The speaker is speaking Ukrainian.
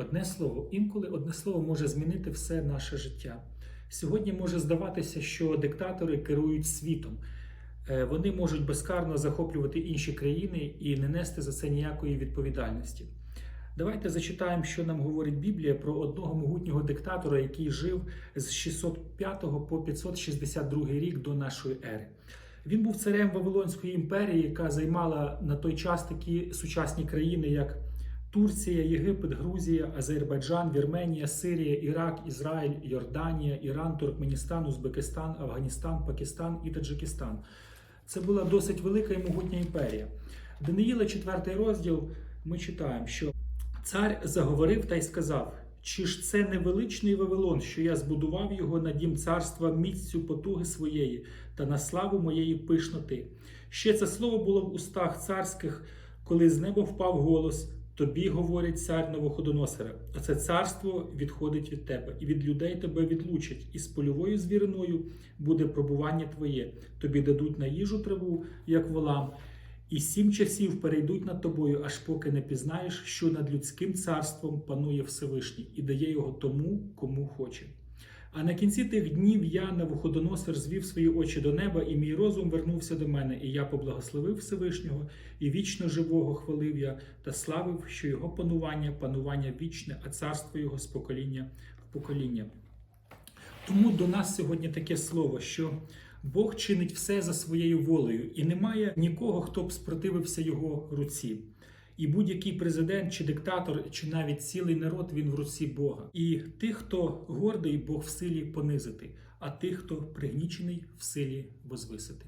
Одне слово, інколи одне слово може змінити все наше життя. Сьогодні може здаватися, що диктатори керують світом. Е, Вони можуть безкарно захоплювати інші країни і не нести за це ніякої відповідальності. Давайте зачитаємо, що нам говорить Біблія про одного могутнього диктатора, який жив з 605 по 562 рік до нашої ери. Він був царем Вавилонської імперії, яка займала на той час такі сучасні країни, як Турція, Єгипет, Грузія, Азербайджан, Вірменія, Сирія, Ірак, Ізраїль, Йорданія, Іран, Туркменістан, Узбекистан, Афганістан, Пакистан і Таджикистан. Це була досить велика і могутня імперія. Даниїла, 4 розділ, ми читаємо, що цар заговорив та й сказав: Чи ж це не величний Вавилон, що я збудував його на дім царства міцю потуги своєї та на славу моєї пишноти? Ще це слово було в устах царських, коли з неба впав голос. Тобі говорить цар Новоходоносора, оце царство відходить від тебе, і від людей тебе відлучать, і з польовою звіриною буде пробування твоє. Тобі дадуть на їжу траву, як волам, і сім часів перейдуть над тобою, аж поки не пізнаєш, що над людським царством панує Всевишній, і дає його тому, кому хоче. А на кінці тих днів я, Навуходоносор, звів свої очі до неба, і мій розум вернувся до мене, і я поблагословив Всевишнього, і вічно живого хвалив я та славив, що його панування, панування вічне, а царство його з покоління в покоління. Тому до нас сьогодні таке слово, що Бог чинить все за своєю волею, і немає нікого, хто б спротивився його руці. І будь-який президент чи диктатор, чи навіть цілий народ він в руці Бога. І тих, хто гордий, Бог в силі понизити, а тих, хто пригнічений, в силі возвисити.